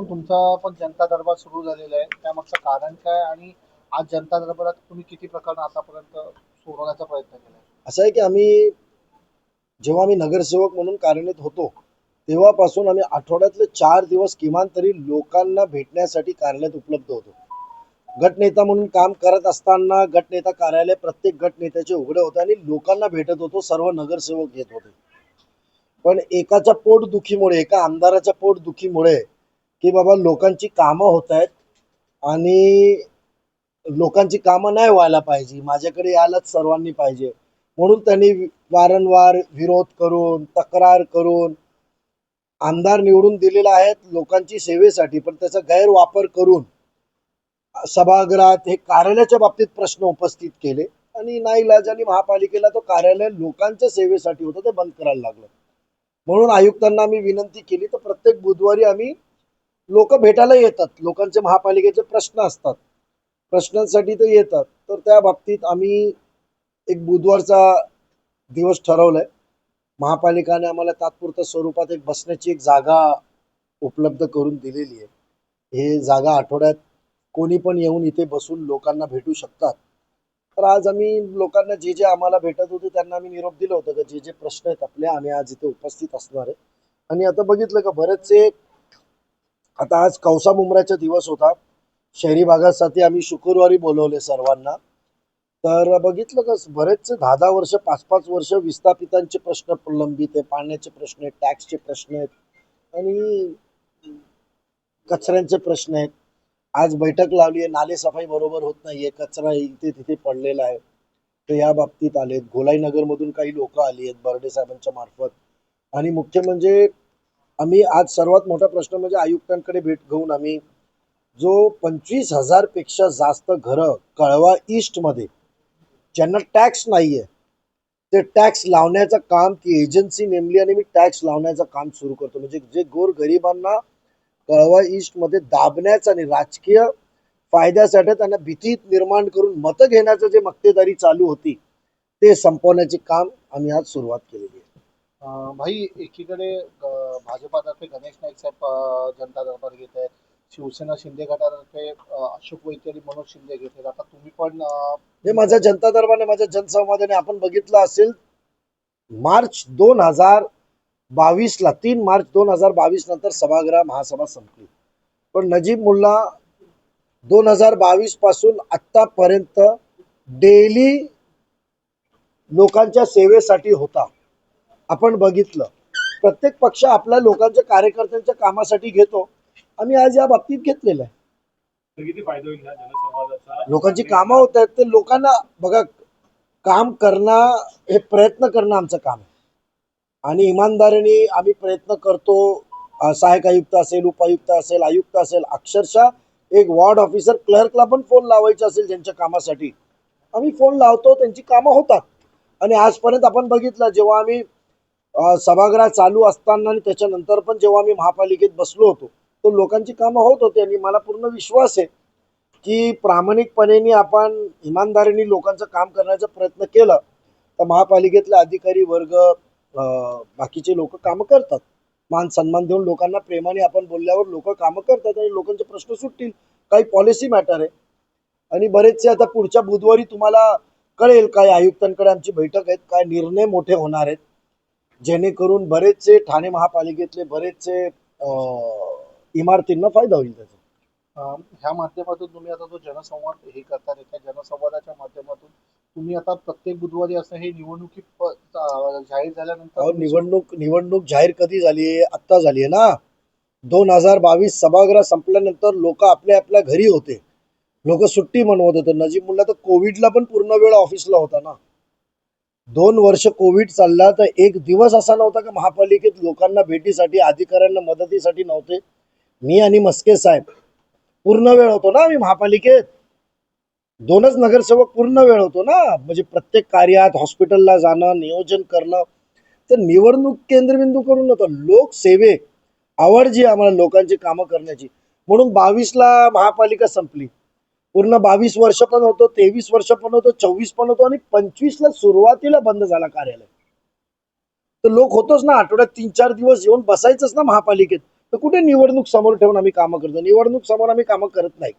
आजपासून तुमचा पण जनता दरबार सुरू झालेला आहे. त्यामागचं कारण काय आणि आज जनता दरबारात तुम्ही किती प्रकरण आतापर्यंत सोडवण्याचा प्रयत्न केला असं आहे की आम्ही जेव्हा आम्ही नगरसेवक म्हणून कार्यान्वित होतो तेव्हापासून आम्ही आठवड्यातले चार दिवस किमान तरी लोकांना भेटण्यासाठी कार्यालयात उपलब्ध होतो. गटनेता म्हणून काम करत असताना गटनेता कार्यालय प्रत्येक गटनेत्याचे उघडे होते आणि लोकांना भेटत होतो सर्व नगरसेवक येत होते. पण एकाच्या पोटदुखीमुळे एका आमदाराच्या पोटदुखीमुळे की बाबा लोकांची कामं होत आहेत आणि लोकांची कामं नाही व्हायला पाहिजे. माझ्याकडे यायलाच सर्वांनी पाहिजे. म्हणून त्यांनी वारंवार विरोध करून तक्रार करून आमदार निवडून दिलेला आहेत लोकांची सेवेसाठी. पण त्याचा गैरवापर करून सभागृहात हे कार्यालयाच्या बाबतीत प्रश्न उपस्थित केले आणि नाईलाजाने महापालिकेला तो कार्यालय लोकांच्या सेवेसाठी होतं ते बंद करायला लागलं. म्हणून आयुक्तांना आम्ही विनंती केली तर प्रत्येक बुधवारी आम्ही लोक भेटायला येतात. लोकांचे महापालिकेचे प्रश्न असतात. प्रश्नांसाठी ते येतात. तर त्या बाबतीत आम्ही एक बुधवारचा दिवस ठरवलाय. महापालिकाने आम्हाला तात्पुरत्या स्वरूपात एक बसण्याची एक जागा उपलब्ध करून दिलेली आहे. हे जागा आठवड्यात कोणी पण येऊन इथे बसून लोकांना भेटू शकतात. तर आज आम्ही लोकांना जे जे आम्हाला भेटत होते त्यांना आम्ही निरोप दिलं होतं की जे जे प्रश्न आहेत आपले आम्ही आज इथे उपस्थित असणार आहे. आणि आता बघितलं का बरेचसे आता आज कौसा मुंबऱ्याचा दिवस होता. शहरी भागासाठी आम्ही शुक्रवारी बोलवले सर्वांना. तर बघितलं का बरेचसे दहा दहा वर्ष पाच पाच वर्ष विस्थापितांचे प्रश्न प्रलंबित आहे पाण्याचे प्रश्न आहेत टॅक्सचे प्रश्न आहेत आणि कचऱ्यांचे प्रश्न आहेत. आज बैठक लावली आहे नालेसफाई बरोबर होत नाहीये कचरा इथे तिथे पडलेला आहे. तर या बाबतीत आलेत. गोलाईनगरमधून काही लोक आली आहेत बर्डे साहेबांच्या मार्फत. आणि मुख्य म्हणजे आम्ही आज सर्वात मोठा प्रश्न म्हणजे आयुक्तांकडे भेट घेऊन आम्ही जो पंचवीस हजारपेक्षा जास्त घरं कळवा ईस्टमध्ये ज्यांना टॅक्स नाही आहे ते टॅक्स लावण्याचं काम ती एजन्सी नेमली आणि मी टॅक्स लावण्याचं काम सुरू करतो. म्हणजे जे गोर गरिबांना कळवा ईस्टमध्ये दाबण्याचं आणि राजकीय फायद्यासाठी त्यांना भीती निर्माण करून मतं घेण्याचं जे मक्तेदारी चालू होती ते संपवण्याचे काम आम्ही आज सुरुवात केलेली आहे. भाई एकीकडे भाजपातर्फे गणेश नाईक साहेब जनता दरबार घेत आहेत. शिवसेना शिंदे गटातर्फे अशोक वैद्यरी मनोज शिंदे घेत आहेत. आता तुम्ही पण हे माझ्या जनता दरबाराने माझ्या जनसंवादाने आपण बघितलं असेल मार्च दोन हजार बावीसला तीन मार्च दोन हजार बावीस नंतर सभागृह महासभा संपली. पण नजीब मुल्ला दोन हजार बावीसपासून आतापर्यंत डेली लोकांच्या सेवेसाठी होता. आपण बघितलं. प्रत्येक पक्ष आपल्या लोकांच्या कार्यकर्त्यांच्या कामासाठी घेतो. आम्ही आज या बाबतीत घेतलेलं आहे. लोकांची कामं होत आहेत ते लोकांना बघा काम करणं हे प्रयत्न करणं आमचं काम आहे. आणि इमानदारीने आम्ही प्रयत्न करतो. अं, सहाय्यक आयुक्त असेल उपायुक्त असेल आयुक्त असेल अक्षरशः एक वॉर्ड ऑफिसर क्लर्कला पण फोन लावायचा असेल ज्यांच्या कामासाठी. आम्ही फोन लावतो त्यांची कामं होतात. आणि आजपर्यंत आपण बघितलं जेव्हा आम्ही सभागृह चालू असताना आणि त्याच्यानंतर पण जेव्हा मी महापालिकेत बसलो होतो तर लोकांची कामं होत होती आणि मला पूर्ण विश्वास आहे की प्रामाणिकपणे आपण इमानदारीने लोकांचं काम करण्याचा प्रयत्न केला तर महापालिकेतले अधिकारी वर्ग बाकीचे लोक कामं करतात. मान सन्मान देऊन लोकांना प्रेमाने आपण बोलल्यावर लोक कामं करतात आणि लोकांचे प्रश्न सुटतील. काही पॉलिसी मॅटर आहे. आणि बरेचसे आता पुढच्या बुधवारी तुम्हाला कळेल काय आयुक्तांकडे आमची बैठक आहेत काय निर्णय मोठे होणार आहेत. जेणेकरून बरेचसे ठाणे महापालिकेतले बरेचसे इमारतींना फायदा होईल त्याचा. अं, ह्या माध्यमातून तुम्ही आता जो जनसंवाद हे करतात त्या जनसंवादाच्या माध्यमातून तुम्ही आता प्रत्येक बुधवारी असं हे निवडणुकी प- अं, जाहीर झाल्यानंतर अहो निवडणूक निवडणूक जाहीर कधी झाली आहे? आत्ता झाली आहे ना? दोन हजार बावीस सभागृह संपल्यानंतर लोक आपल्या आपल्या घरी होते. लोक सुट्टी मनवत होते. नजीब मुल्ला तर कोविडला पण पूर्ण वेळ ऑफिसला होता ना. दोन वर्ष कोविड चालला तर एक दिवस असा नव्हता का महापालिकेत लोकांना भेटीसाठी अधिकाऱ्यांना मदतीसाठी नव्हते. मी आणि मस्के साहेब पूर्ण वेळ होतो ना आम्ही महापालिकेत. दोनच नगरसेवक पूर्ण वेळ होतो ना. म्हणजे प्रत्येक कार्यात हॉस्पिटलला जाणं नियोजन करणं. तर निवडणूक केंद्रबिंदू करून नव्हतं लोकसेवे आवड जी आम्हाला लोकांची कामं करण्याची. म्हणून बावीसला महापालिका संपली. पूर्ण बावीस वर्ष पण होतो तेवीस वर्ष पण होतो चोवीस पण होतो आणि पंचवीसला सुरुवातीला बंद झाला कार्यालय. तर लोक होतोच ना आठवड्यात तीन चार दिवस येऊन बसायचंच ना महापालिकेत. तर कुठे निवडणूक समोर ठेवून आम्ही कामं करतो? निवडणूक समोर आम्ही कामं करत नाही.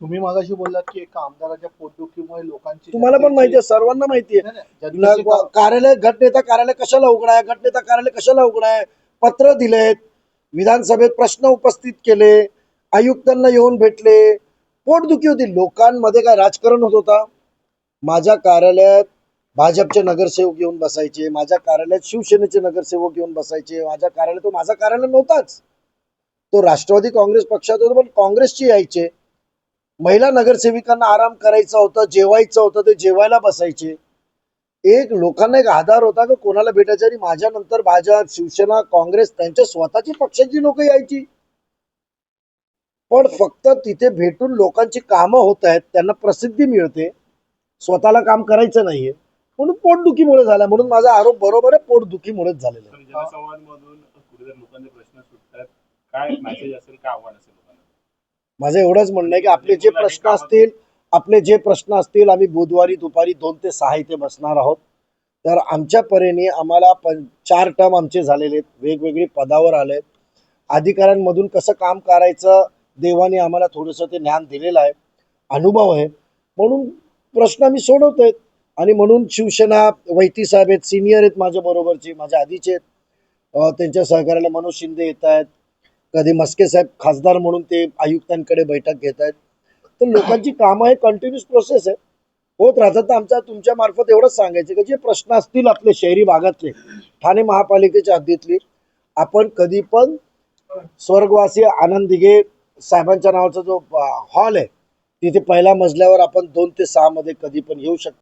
तुम्ही मागाशी बोललात की एका आमदाराच्या पोटदुखीमुळे लोकांची तुम्हाला पण माहिती आहे सर्वांना माहिती आहे. कार्यालय गटनेता कार्यालय कशाला उघडा आहे गटनेता कार्यालय कशाला उघडा आहे पत्र दिलेत. विधानसभेत प्रश्न उपस्थित केले. आयुक्तांना येऊन भेटले. पोटदुखी होती. लोकांमध्ये काय राजकारण होत होता? माझ्या कार्यालयात भाजपचे नगरसेवक येऊन बसायचे. माझ्या कार्यालयात शिवसेनेचे नगरसेवक येऊन बसायचे. माझ्या कार्यालयात तो माझा कार्यालय नव्हताच. तो राष्ट्रवादी काँग्रेस पक्षात होता पण काँग्रेसचे यायचे. महिला नगरसेविकांना आराम करायचा होता जेवायचं होतं ते जेवायला बसायचे. एक लोकांना एक आधार होता की कोणाला भेटायचं आणि माझ्या नंतर भाजप शिवसेना काँग्रेस त्यांच्या स्वतःची पक्षाची लोक यायची. पण फक्त तिथे भेटून लोकांची कामं होत आहेत त्यांना प्रसिद्धी मिळते स्वतःला काम करायचं नाहीये म्हणून पोटदुखीमुळे झाला म्हणून माझा आरोप बरोबर आहे पोटदुखीमुळेच झालेला आहे. माझं एवढंच म्हणणं आहे की आपले जे प्रश्न असतील आपले जे प्रश्न असतील आम्ही बुधवारी दुपारी दोन ते सहा इथे बसणार आहोत. तर आमच्या परीने आम्हाला पं चार टर्म आमचे झालेले आहेत वेगवेगळी पदावर आलेत. अधिकाऱ्यांमधून कसं काम करायचं देवाने आम्हाला थोडंसं ते ज्ञान दिलेलं आहे अनुभव आहे. म्हणून प्रश्न आम्ही सोडवतोय. आणि म्हणून शिवसेना वैती साहेब आहेत सिनियर आहेत माझ्या बरोबरचे माझ्या आधीचे आहेत. त्यांच्या सहकार्याला मनोज शिंदे येत आहेत. कधी मस्के साहेब खासदार म्हणून ते आयुक्तांकडे बैठक घेत आहेत. तर लोकांची कामं हे कंटिन्युअस प्रोसेस आहे. होत राहतात. तर आमच्या तुमच्या मार्फत एवढंच सांगायचं की जे प्रश्न असतील आपले शहरी भागातले ठाणे महापालिकेच्या हद्दीतली आपण कधी पण स्वर्गवासी आनंद घे साहेबांच्या नावाचा जो हॉल आहे तिथे पहिल्या मजल्यावर आपण दोन ते सहा मध्ये कधी पण येऊ शकतो.